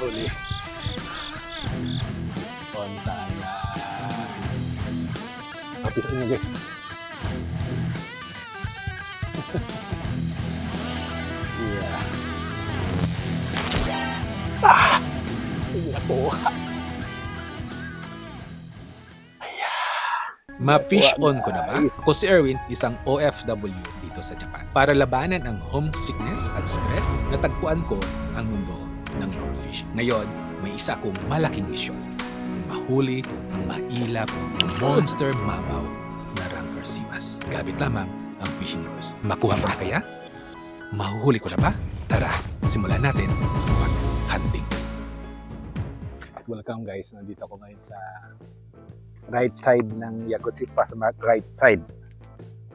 huli. On sana. Kapis nyo guys. yeah. Ah! Nakuha. Ma-fish on ko na ba? Ako si Erwin, isang OFW dito sa Japan. Para labanan ang homesickness at stress, natagpuan ko ang mundo ng fishing. Ngayon, may isa akong malaking misyon. Ang mahuli, ang mailap, ang monster mabaw na Rancor Simas. Gamit lamang ang fishing lures. Makuha ko na kaya? Mahuhuli ko na ba? Tara, simulan natin mag-hunting. Welcome guys, nandito ako ngayon sa right side ng Yakutsi Pass Mark, right side.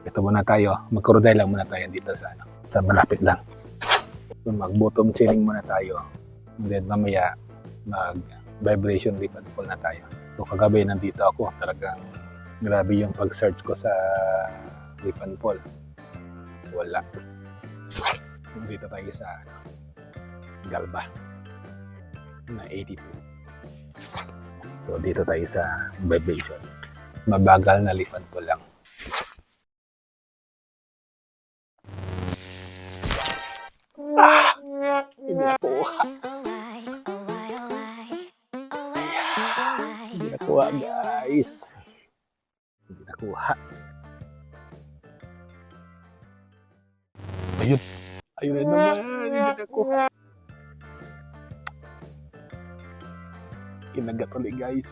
Ito muna tayo, mag-crocodile lang muna tayo dito sa ano, sa malapit lang. So, mag-bottom chaining muna tayo. And then mamaya mag vibration leaf and pull na tayo. So kagabi nandito ako, talagang grabe yung pag-search ko sa leaf and. Wala. Dito tayo sa ano, Galba na 82. So dito tayo sa vibration. Mabagal na lifan ko lang. Ah! Hindi. Nakuha guys. Hindi nakuha. Ayun. Ayun na naman. Hindi nakuha. Kinagat ulit guys.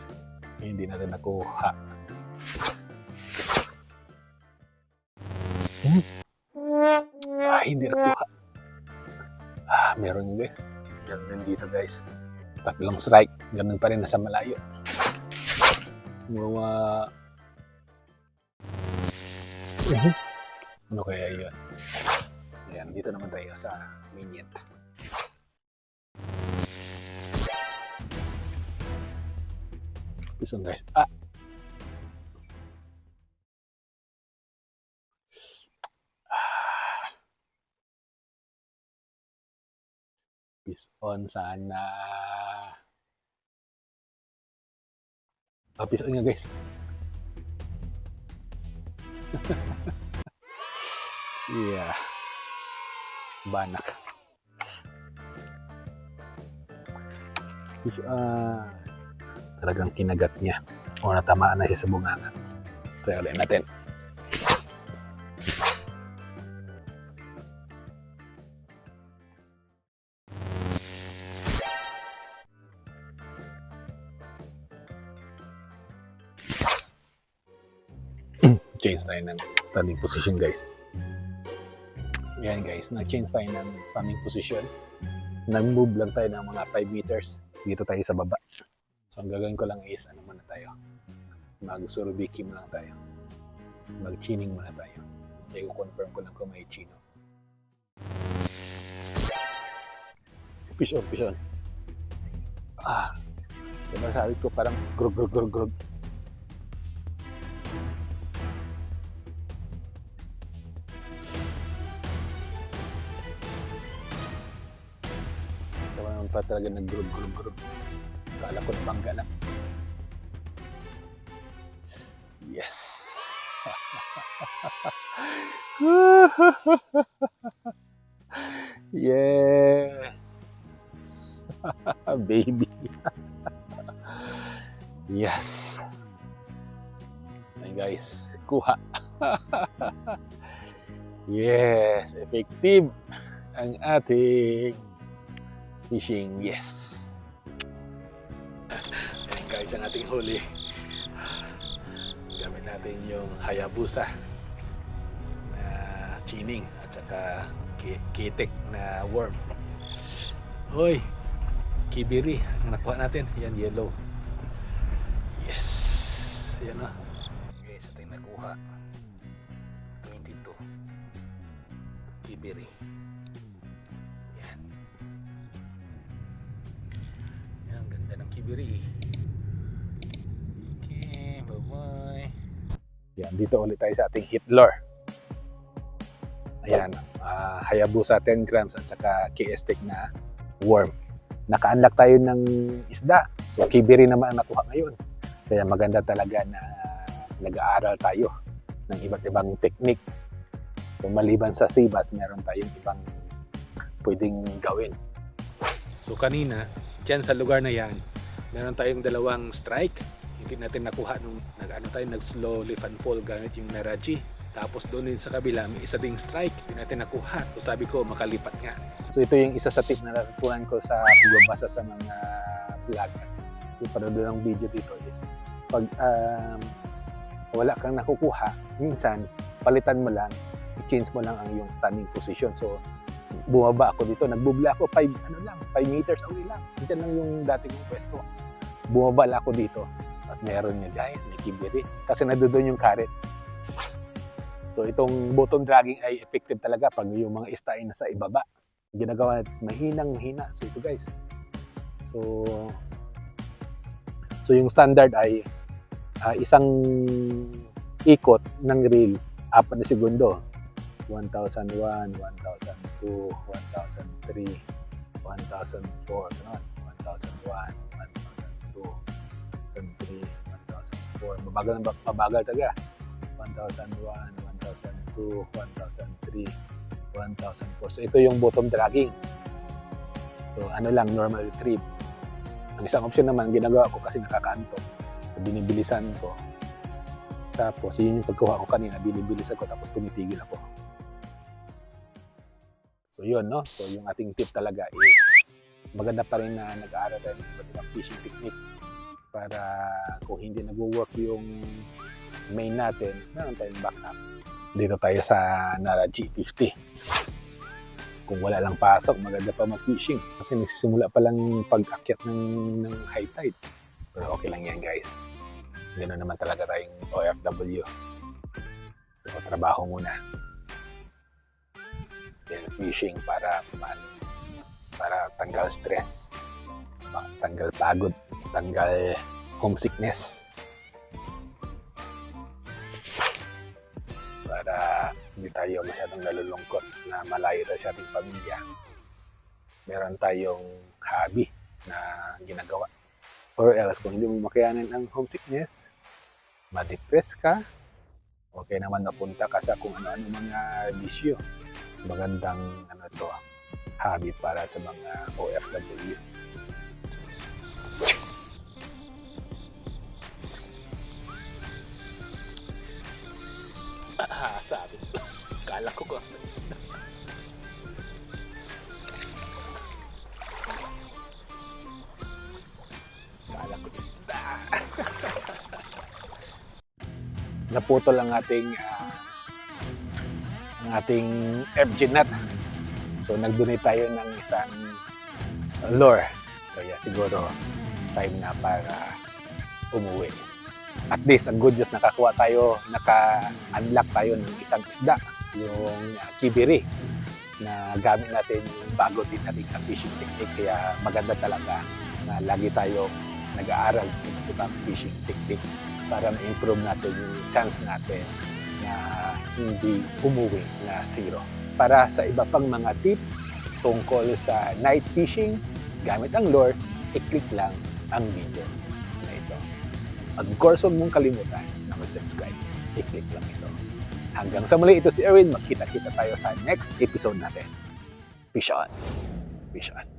Hindi natin nakuha. Ah, hindi nakuha. Ah, meron guys. Meron din dito guys. Tatlong strike. Ganun pa rin nasa malayo. Mga... Ano kaya yun? Ayan, dito naman tayo sa minion. Listen guys. Ah! Peace on sana. Ah, peace on nga guys. yeah. Banak. Peace on. Talagang kinagat niya. O natamaan na siya sa bungangan. Try ulit natin. Change tayo ng standing position guys. Yan guys, nag-change tayo ng standing position. Nag-move lang tayo ng mga 5 meters. Dito tayo sa baba. So ang gagawin ko lang is ano muna tayo. Mag-surubiki muna tayo. Mag-chining muna tayo. Kaya confirm ko lang kung may chino. Fish on, fish on. Ah. Diba sabi ko parang grog, grog, grog, grog. Naman pa talaga grog. Kala ko bangga lang. Yes! yes! Baby! yes! Ay guys, kuha! yes! Effective ang ating fishing. Yes! Ayan guys, ang ating huli. Gamit natin yung Hayabusa na chining at saka ki- kitik na worm. Hoy! Kibiri ang nakuha natin. Yan, yellow. Yes! Yan na. Guys, ito yung nakuha. 22. Kibiri. Yan. Kibiri. Okay, bye-bye. Yan, dito ulit tayo sa ating hit lure. Ayan, ah, Hayabusa 10 grams at saka KS stick na worm. naka-unlock tayo ng isda. So, kibiri naman ang nakuha ngayon. Kaya maganda talaga na nag-aaral tayo ng iba't ibang technique. So, maliban sa sibas, meron tayong ibang pwedeng gawin. So kanina, dyan sa lugar na yan, meron tayong dalawang strike. Hindi natin nakuha nung nag-ano tayo, nag-slow lift and pull gamit yung Naraji. Tapos doon din sa kabila, may isa ding strike. Hindi natin nakuha. So sabi ko, makalipat nga. So ito yung isa sa tip na natutunan ko sa pagbabasa sa mga vlog yung panood ng video dito is pag um, wala kang nakukuha, minsan palitan mo lang, i-change mo lang ang yung standing position. So bumaba ako dito, nagbubla ako 5 ano lang, 5 meters away lang. Diyan lang yung dati kong pwesto. Bumaba lang ako dito at meron niya guys, may kibiri. Kasi nandoon yung carrot. So itong bottom dragging ay effective talaga pag yung mga ista ay nasa ibaba ginagawa natin mahinang mahina. So ito guys. So So yung standard ay ah, isang ikot ng reel apat na segundo. 1001, 1002, 1003, 1004, ganun. 1001, 1002, 1003, 1004. Mabagal, mabagal talaga. 1001, 1002, 1003, 1004. So ito yung bottom dragging. So ano lang, normal retrieve. Ang isang option naman, ginagawa ko kasi nakakaantok. So binibilisan ko. Tapos yun yung pagkuha ko kanina, binibilisan ko tapos tumitigil ako. So yun, no? So yung ating tip talaga is maganda pa rin na nag-aaral tayo ng iba't ibang fishing technique para kung hindi nag-work yung main natin, meron tayong backup. Dito tayo sa Nara G50 kung wala lang pasok, maganda pa mag-fishing. Kasi nagsisimula pa lang pag-akyat ng, ng high tide. Pero okay lang yan guys. Ganoon naman talaga tayong OFW. So, trabaho muna. Then fishing para man, para tanggal stress, tanggal pagod, tanggal homesickness. Para hindi tayo masyadong nalulungkot na malayo tayo sa ating pamilya. Meron tayong hobby na ginagawa. Or else, kung hindi mo makayanan ang homesickness, ma-depress ka, okay naman napunta ka sa kung ano-ano mga bisyo. Magandang ano to, hobby para sa mga OFW. Ah, sabi. Kala ko ko. Kala ko isda. Naputol ang ating ah, ang ating FG nut. So nag-donate tayo ng isang lure. Kaya siguro time na para umuwi. At least, ang good news, nakakuha tayo, naka-unlock tayo ng isang isda, yung ah, kibiri, na gamit natin yung bago din nating fishing technique. Kaya maganda talaga na lagi tayong nag-aaral ng ibang fishing technique para ma-improve natin yung chance natin na hindi umuwi na zero. Para sa iba pang mga tips tungkol sa night fishing, gamit ang lure, i-click lang ang video na ito. Of course, huwag mong kalimutan na mag-subscribe. I-click lang ito. Hanggang sa muli, ito si Erwin. Magkita-kita tayo sa next episode natin. Fish on. Fish on.